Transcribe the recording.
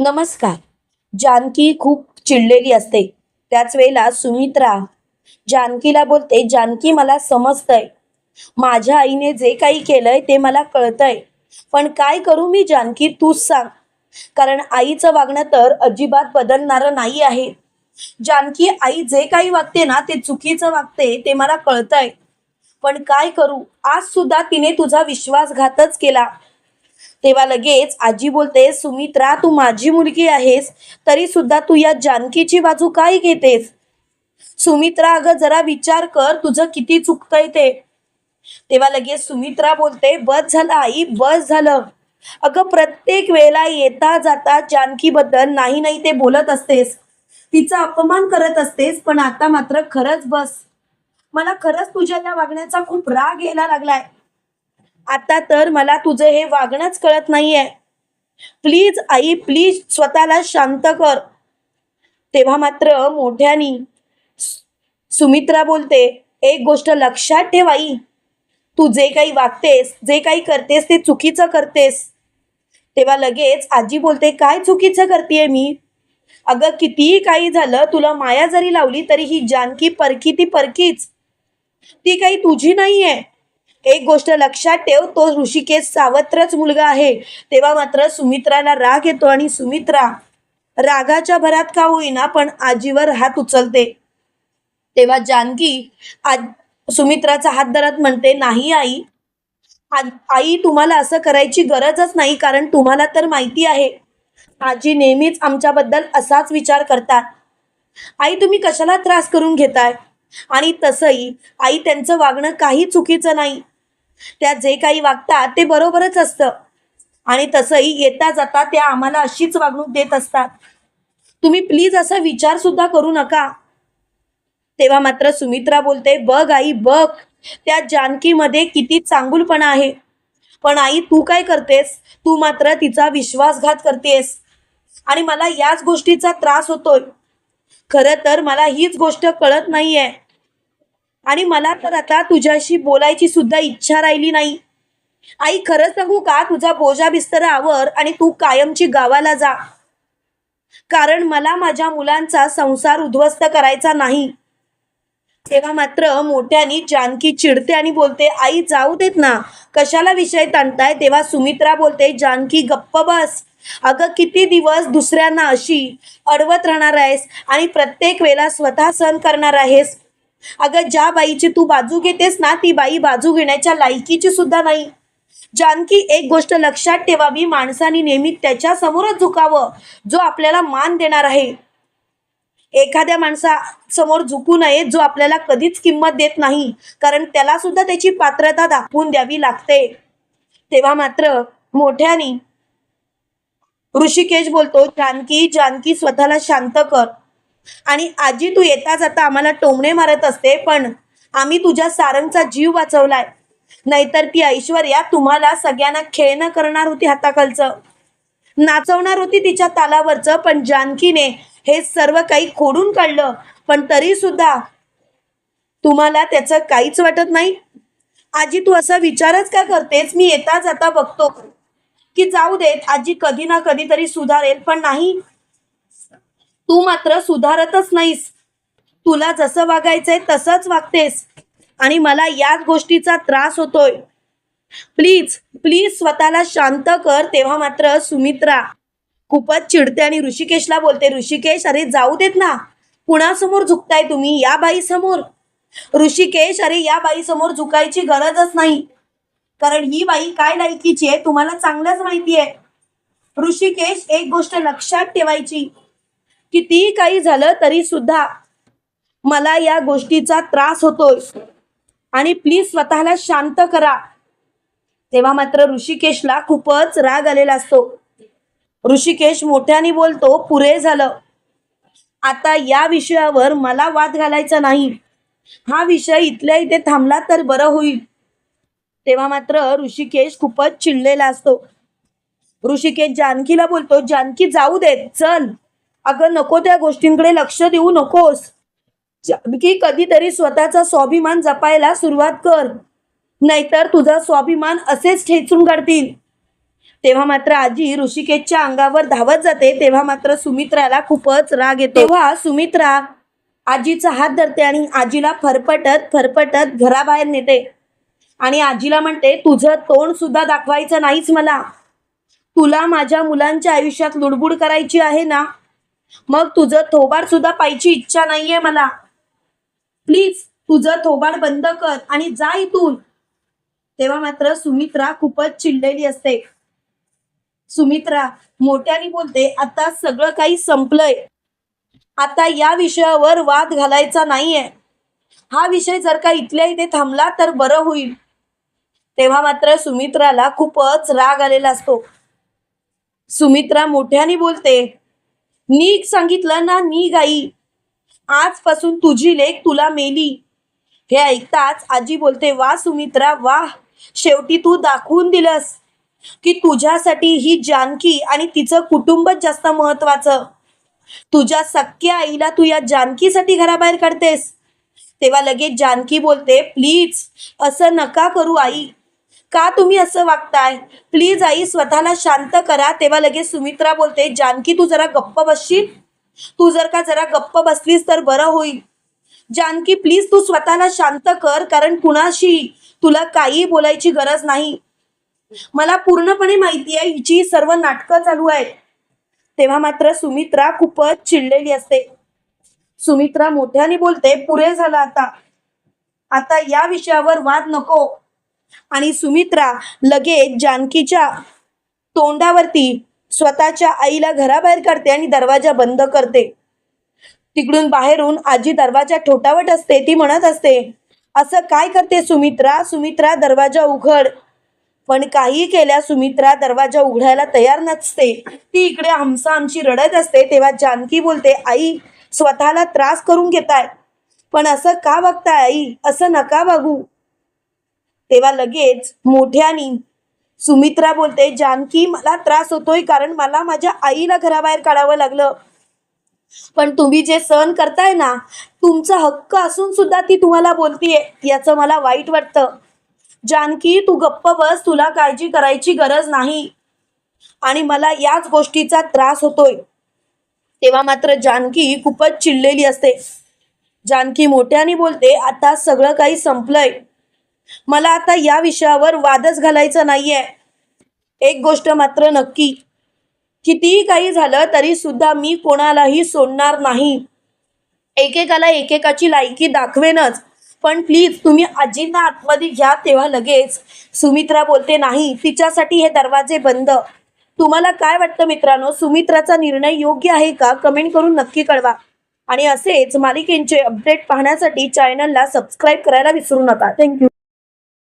नमस्कार. जानकी खूप चिडलेली असते. त्याच वेळेला सुमित्रा जानकीला बोलते जानकी मला समजतंय. माझ्या आईने जे काही केलंय ते मला कळतंय. पण काय करू मी जानकी? तूच सांग. कारण आईचं वागणं तर अजिबात बदलणारं नाही आहे. जानकी आई जे काही वागते ना ते चुकीचं वागते ते मला कळतंय. पण काय करू? आज सुद्धा तिने तुझा विश्वासघातच केला. तेव्हा लगेच आजी बोलते सुमित्रा तू माझी मुलगी आहेस तरी सुद्धा तू या जानकीची बाजू काय घेतेस? सुमित्रा अगं जरा विचार कर तुझं किती चुकतंय ते. तेव्हा लगेच सुमित्रा बोलते बस झालं आई बस झालं. अगं प्रत्येक वेळेला येता जाता जानकी बद्दल नाही नाही ते बोलत असतेस. तिचा अपमान करत असतेस पण आता मात्र खरंच बस. मला खरंच तुझ्या या वागण्याचा खूप राग यायला लागलाय. आता तर मला तुझं हे वागणंच कळत नाहीये. प्लीज आई प्लीज स्वतःला शांत कर. तेव्हा मात्र मोठ्यानी सुमित्रा बोलते एक गोष्ट लक्षात ठेव आई. तू जे काही वागतेस जे काही करतेस ते चुकीचं करतेस. तेव्हा लगेच आजी बोलते काय चुकीचं करतेय मी? अगं कितीही काही झालं तुला माया जरी लावली तरी ही जानकी परकी ती परकीच ती काही तुझी नाहीये. एक गोष्ट लक्षात ठेव तो ऋषिकेश सावत्रच मुलगा आहे. तेव्हा मात्र सुमित्राला राग येतो आणि सुमित्रा रागाच्या भरात का होईना पण आजीवर हात उचलते. तेव्हा जानकी आज सुमित्राचा हात धरत म्हणते नाही आई आ- आई तुम्हाला असं करायची गरजच नाही कारण तुम्हाला तर माहिती आहे. आजी नेहमीच आमच्याबद्दल असाच विचार करतात. आई तुम्ही कशाला त्रास करून घेताय? आणि तसंही आई त्यांचं वागणं काही चुकीचं नाही. त्या जे काही वागतात ते बरोबरच असतं. आणि तसंही येता जाता त्या आम्हाला अशीच वागणूक देत असतात. तुम्ही प्लीज असा विचार सुद्धा करू नका. तेव्हा मात्र सुमित्रा बोलते बघ आई बघ. त्या जानकीमध्ये किती चांगुलपणा आहे. पण आई तू काय करतेस? तू मात्र तिचा विश्वासघात करतेस. आणि मला याच गोष्टीचा त्रास होतोय. खरं तर मला हीच गोष्ट कळत नाहीये. आणि मला तर आता तुझ्याशी बोलायची सुद्धा इच्छा राहिली नाही. आई खरं सांगू का? तुझा बोजा बिस्तर आवर आणि तू कायमची गावाला जा. कारण मला माझ्या मुलांचा संसार उद्ध्वस्त करायचा नाही. तेव्हा मात्र मोठ्यानी जानकी चिडते आणि बोलते आई जाऊ देत ना. कशाला विषय ताणताय? तेव्हा सुमित्रा बोलते जानकी गप्प बस. अगं किती दिवस दुसऱ्यांना अशी अडवत राहणार आहेस आणि प्रत्येक वेळेला स्वतः सहन करणार आहेस? अगं ज्या बाईची तू बाजू घेतेस ना ती बाई बाजू घेण्याच्या लायकीची सुद्धा नाही. जानकी एक गोष्ट लक्षात ठेवावी माणसाने नेहमी त्याच्या समोरच झुकावं जो आपल्याला मान देणार आहे. एखाद्या माणसा समोर झुकू नये जो आपल्याला कधीच किंमत देत नाही कारण त्याला सुद्धा त्याची पात्रता दाखवून द्यावी लागते. तेव्हा मात्र मोठ्याने ऋषिकेश बोलतो जानकी जानकी स्वतःला शांत कर. आणि आजी तू येता जाता आम्हाला टोमणे मारत असते पण आम्ही तुझ्या सारंगचा जीव वाचवलाय. नाहीतर ती ऐश्वर्या तुम्हाला सगळ्यांना खेळणं करणार होती हाताखालचं. नाचवणार होती तिच्या तालावरचं पण जानकीने हे सर्व काही खोडून काढलं. पण तरी सुद्धा तुम्हाला त्याचं काहीच वाटत नाही? आजी तू असा विचारच का करतेस? मी येता जाता बघतो. की जाऊ देत आजी कधी ना कधीतरी सुधारेल पण नाही. तू मात्र सुधारतच नाहीस. तुला जसं वागायचंय तसंच वागतेस. आणि मला याच गोष्टीचा त्रास होतोय. प्लीज प्लीज स्वतःला शांत कर तेव्हा मात्र सुमित्रा. खूपच चिडते आणि ऋषिकेशला बोलते ऋषिकेश अरे जाऊ देत ना. कुणासमोर झुकताय तुम्ही? या बाई समोर ऋषिकेश अरे या बाई समोर झुकायची गरजच नाही. कारण ही बाई काय लायकीची आहे? तुम्हाला चांगलंच माहिती आहे ऋषिकेश एक गोष्ट लक्षात ठेवायची. कितीही काही झालं तरी सुद्धा मला या गोष्टीचा त्रास होतोय. आणि प्लीज स्वतःला शांत करा. तेव्हा मात्र ऋषिकेशला खूपच राग आलेला असतो. ऋषिकेश मोठ्याने बोलतो पुरे झालं. आता या विषयावर मला वाद घालायचा नाही. हा विषय इथल्या इथे थांबला तर बरं होईल. तेव्हा मात्र ऋषिकेश खूपच चिडलेला असतो. ऋषिकेश जानकीला बोलतो जानकी जाऊ देत चल. अगं नको त्या गोष्टींकडे लक्ष देऊ नकोस. की कधीतरी स्वतःचा स्वाभिमान जपायला सुरुवात कर. नाहीतर तुझा स्वाभिमान असेच ठेचून काढतील. तेव्हा मात्र आजी ऋषिकेशच्या अंगावर धावत जाते तेव्हा मात्र सुमित्राला खूपच राग येतो. तेव्हा सुमित्रा आजीचा हात धरते आणि आजीला फरफटत फरफटत घराबाहेर नेते. आणि आजीला म्हणते तुझं तोंड सुद्धा दाखवायचं नाहीच मला. तुला माझ्या मुलांच्या आयुष्यात लुडबुड करायची आहे ना? मग तुझं थोबाड सुद्धा पाहिजे इच्छा नाहीये मला. प्लीज तुझं थोबाड बंद कर आणि जा इथून. तेव्हा मात्र सुमित्रा खूपच चिडलेली असते. सुमित्रा मोठ्याने बोलते आता सगळं काही संपलंय. आता या विषयावर वाद घालायचा नाहीये. हा विषय जर का इथल्या इथे थांबला तर बरं होईल. तेव्हा मात्र सुमित्राला खूपच राग आलेला असतो. सुमित्रा मोठ्याने बोलते नीक सांगितलं ना नी गाई आजपासून तुझी लेख तुला मेली. हे ऐकताच आजी बोलते वा सुमित्रा वा. शेवटी तू दाखवून दिलंस की तुझ्यासाठी ही जानकी आणि तिचं कुटुंबच जास्त महत्वाचं तुझ्या सख्या आईला तू या जानकीसाठी घराबाहेर काढतेस. तेव्हा लगेच जानकी बोलते प्लीज असं नका करू आई. का तुम्ही असं वागताय? प्लीज आई स्वतःला शांत करा. तेव्हा लगेच सुमित्रा बोलते जानकी तू जरा गप्प बसशील? तू जर का जरा गप्प बसलीस तर बरं होईल. जानकी प्लीज तू स्वतःला शांत कर कारण कुणाशी तुला काही बोलायची गरज नाही. मला पूर्णपणे माहिती आहे हिची सर्व नाटकं चालू आहेत. तेव्हा मात्र सुमित्रा खूपच चिडलेली असते. सुमित्रा मोठ्याने बोलते पुरे झालं आता. आता या विषयावर वाद नको. आणि सुमित्रा लगेच जानकीच्या तोंडावरती स्वतःच्या आईला घराबाहेर काढते आणि दरवाजा बंद करते. तिकडून बाहेरून आजी दरवाजा ठोटावट असते ती म्हणत असते असं काय करते सुमित्रा? सुमित्रा दरवाजा उघड. पण काही केल्या सुमित्रा दरवाजा उघडायला तयार नसते. ती इकडे हमसा आमची रडत असते तेव्हा जानकी बोलते आई स्वतःला त्रास करून घेताय पण असं का बघताय आई? असं नका बघू. तेव्हा लगेच मोठ्यानी सुमित्रा बोलते जानकी मला त्रास होतोय कारण मला माझ्या आईला घराबाहेर काढावं लागलं. पण तुम्ही जे सहन करताय ना तुमचा हक्क असून सुद्धा ती तुम्हाला बोलतीये याचं मला वाईट वाटतं. जानकी तू गप्प बस तुला काळजी करायची गरज नाही. आणि मला याच गोष्टीचा त्रास होतोय. तेव्हा मात्र जानकी खूपच चिडलेली असते. जानकी मोठ्याने बोलते आता सगळं काही संपलंय. मला आता या विषयावर वादच घालायचा नाहीये. एक गोष्ट मात्र नक्की. कितीही काही झालं तरी सुद्धा मी कोणालाही सोडणार नाही. एकेकाला एकेकाची लायकी दाखवेनच. पण प्लीज तुम्ही आजींना आतमध्ये घ्या तेव्हा लगेच. सुमित्रा बोलते नाही तिच्यासाठी हे दरवाजे बंद. तुम्हाला काय वाटतं मित्रांनो? सुमित्राचा निर्णय योग्य आहे का? कमेंट करून नक्की कळवा. आणि असेच मालिकेंचे अपडेट पाहण्यासाठी चॅनलला सबस्क्राईब करायला विसरू नका. थँक्यू